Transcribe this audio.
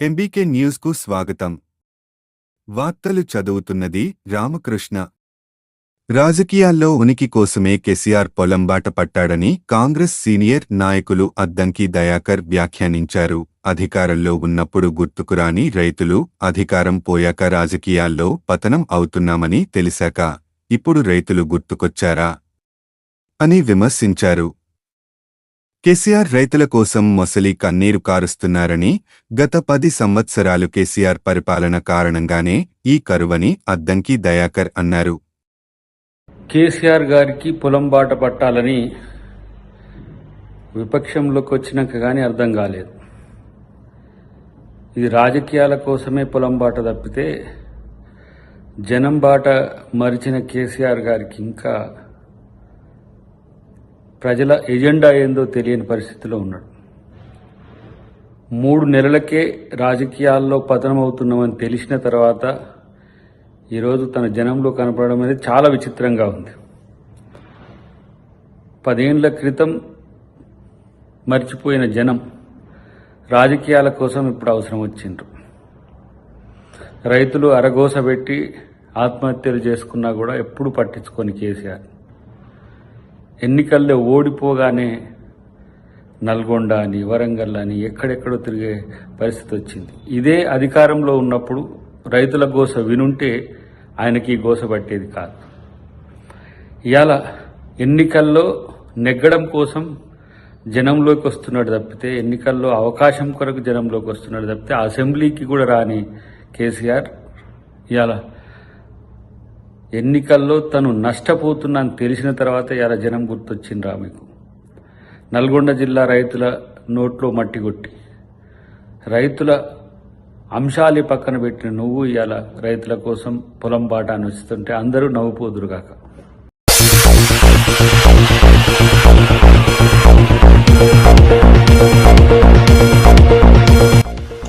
MBK న్యూస్కు స్వాగతం. వార్తలు చదువుతున్నది రామకృష్ణ. రాజకీయాల్లో ఉనికి కోసమే కేసీఆర్ పొలం బాట పట్టాడని కాంగ్రెస్ సీనియర్ నాయకులు అద్దంకి దయాకర్ వ్యాఖ్యానించారు. అధికారంలో ఉన్నప్పుడు గుర్తుకురాని రైతులు అధికారం పోయాక రాజకీయాల్లో పతనం అవుతున్నామని తెలిసాక ఇప్పుడు రైతులు గుర్తుకొచ్చారా? అని విమర్శించారు. కేసీఆర్ రైతుల కోసం మొసలి కన్నీరు కారుస్తున్నారని గత పది సంవత్సరాలు కేసీఆర్ పరిపాలన కారణంగానే ఈ కరువని అద్దంకి దయాకర్ అన్నారు. కేసీఆర్ గారికి పొలం బాట పట్టాలని విపక్షంలోకి వచ్చినాక కానీ అర్థం కాలేదు. ఇది రాజకీయాల కోసమే పొలం బాట తప్పితే జనం బాట మరిచిన కేసీఆర్ గారికి ఇంకా ప్రజల ఎజెండా ఏందో తెలియని పరిస్థితిలో ఉన్నాడు. మూడు నెలలకే రాజకీయాల్లో పతనమవుతున్నామని తెలిసిన తర్వాత ఈరోజు తన జనంలో కనపడడం అనేది చాలా విచిత్రంగా ఉంది. పదేండ్ల క్రితం మర్చిపోయిన జనం రాజకీయాల కోసం ఇప్పుడు అవసరం వచ్చిండ్రు. రైతులు అరగోస పెట్టి ఆత్మహత్యలు చేసుకున్నా కూడా ఎప్పుడు పట్టించుకొని కేసీఆర్. ఎన్నికల్లో ఓడిపోగానే నల్గొండ అని వరంగల్ అని ఎక్కడెక్కడో తిరిగే పరిస్థితి వచ్చింది. ఇదే అధికారంలో ఉన్నప్పుడు రైతుల గోస వినుంటే ఆయనకి గోస పట్టేది కాదు. ఇవాళ ఎన్నికల్లో నెగ్గడం కోసం జనంలోకి వస్తున్నాడు తప్పితే ఎన్నికల్లో అవకాశం కొరకు జనంలోకి వస్తున్నాడు తప్పితే అసెంబ్లీకి కూడా రాని కేసీఆర్ ఇవాళ ఎన్నికల్లో తను నష్టపోతున్నాను అని తెలిసిన తర్వాత ఇలా జనం గుర్తొచ్చిండ్రా మీకు. నల్గొండ జిల్లా రైతుల నోట్లో మట్టి కొట్టి రైతుల అంశాలు పక్కన పెట్టిన నువ్వు ఇవాళ రైతుల కోసం పొలం బాట అని వస్తుంటే అందరూ నవ్వుపోదురుగాక.